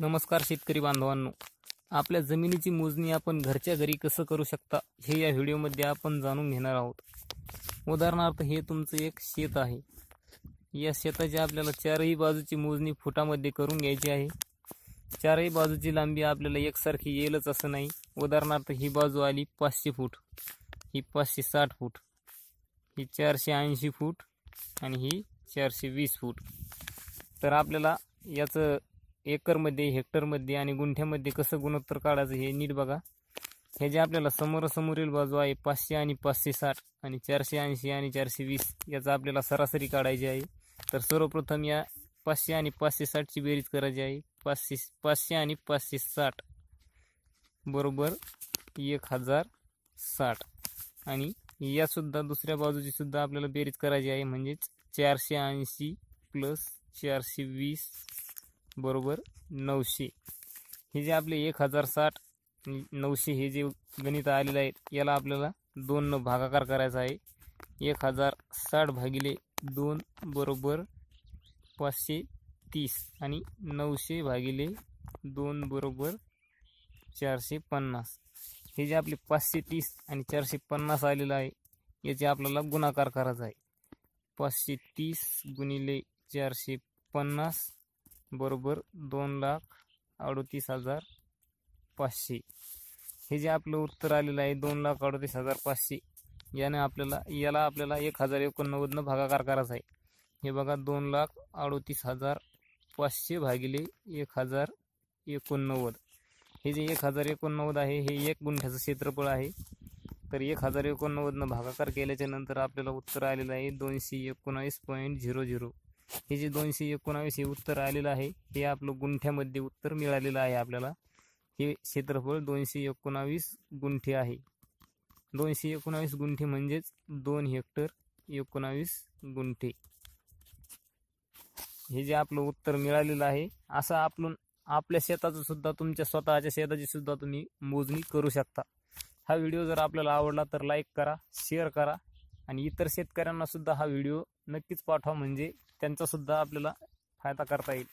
नमस्कार शेतकरी बांधवांनो. आपल्या जमिनीची मोजणी आपण घरच्या घरी कसं करू शकता हे या व्हिडिओमध्ये आपण जाणून घेणार आहोत. उदाहरणार्थ हे तुमचं एक शेत आहे. या शेताची आपल्याला चारही बाजूची मोजणी फुटामध्ये करून घ्यायची आहे. चारही बाजूची लांबी आपल्याला एकसारखी येईलच असं नाही. उदाहरणार्थ ही बाजू आली पाचशे फूट ही पाचशे साठ फूट ही चारशे ऐंशी फूट आणि ही चारशे वीस फूट. तर आपल्याला याचं एकरमध्ये हेक्टरमध्ये आणि गुंठ्यामध्ये कसं गुणोत्तर काढायचं हे नीट बघा. हे जे आपल्याला समोरासमोरील बाजू आहे पाचशे आणि पाचशे साठ आणि चारशे ऐंशी आणि चारशे वीस याचा आपल्याला सरासरी काढायची आहे. तर सर्वप्रथम या पाचशे आणि पाचशे साठची बेरीज करायची आहे. पाचशे पाचशे आणि पाचशे साठ बरोबर एक हजार साठ. आणि यासुद्धा दुसऱ्या बाजूची सुद्धा आपल्याला बेरीज करायची आहे. म्हणजेच चारशे ऐंशी प्लस चारशे वीस बरोबर नऊशे. हे जे आपले एक हजार साठ नऊशे हे जे गणित आलेलं आहे याला आपल्याला दोन भागाकार करायचा आहे. एक हजार साठ भागिले दोन बरोबर पाचशे तीस आणि नऊशे भागिले दोन बरोबर चारशे पन्नास. हे जे आपले पाचशे तीस आणि चारशे पन्नास आलेलं आहे याचे आपल्याला गुणाकार करायचा आहे. पाचशे तीस गुणिले चारशे पन्नास बरोबर दोन लाख अडतीस हजार पाचशे. हे जे आपलं उत्तर आलेलं आहे दोन लाख अडतीस हजार पाचशे याने आपल्याला याला आपल्याला एक हजार एकोणनव्वदनं भागाकार करायचा आहे. हे बघा दोन लाख अडतीस हजार पाचशे भागिले एक हजार एकोणनव्वद. हे जे एक हजार एकोणनव्वद आहे हे एक गुंठ्याचं क्षेत्रफळ आहे. तर एक हजार एकोणनव्वदनं भागाकार केल्याच्यानंतर आपल्याला उत्तर आलेलं आहे दोनशे एकोणावीस पॉईंट झिरो झिरो हे जे दोनशे एकोणावीस हे उत्तर आलेलं आहे हे आपलं गुंठ्यामध्ये उत्तर मिळालेलं आहे आपल्याला. हे क्षेत्रफळ दोनशे एकोणावीस गुंठे आहे. दोनशे एकोणावीस गुंठे म्हणजेच दोन हेक्टर एकोणावीस गुंठे. हे जे आपलं उत्तर मिळालेलं आहे असं आपण आपल्या शेताचं सुद्धा तुमच्या स्वतःच्या शेताची सुद्धा तुम्ही मोजणी करू शकता. हा व्हिडिओ जर आपल्याला आवडला तर लाईक करा शेअर करा आणि इतर शेतकऱ्यांना सुद्धा हा व्हिडिओ नक्कीच पाठवा. म्हणजे त्यांचा सुद्धा आपल्याला फायदा करता येईल.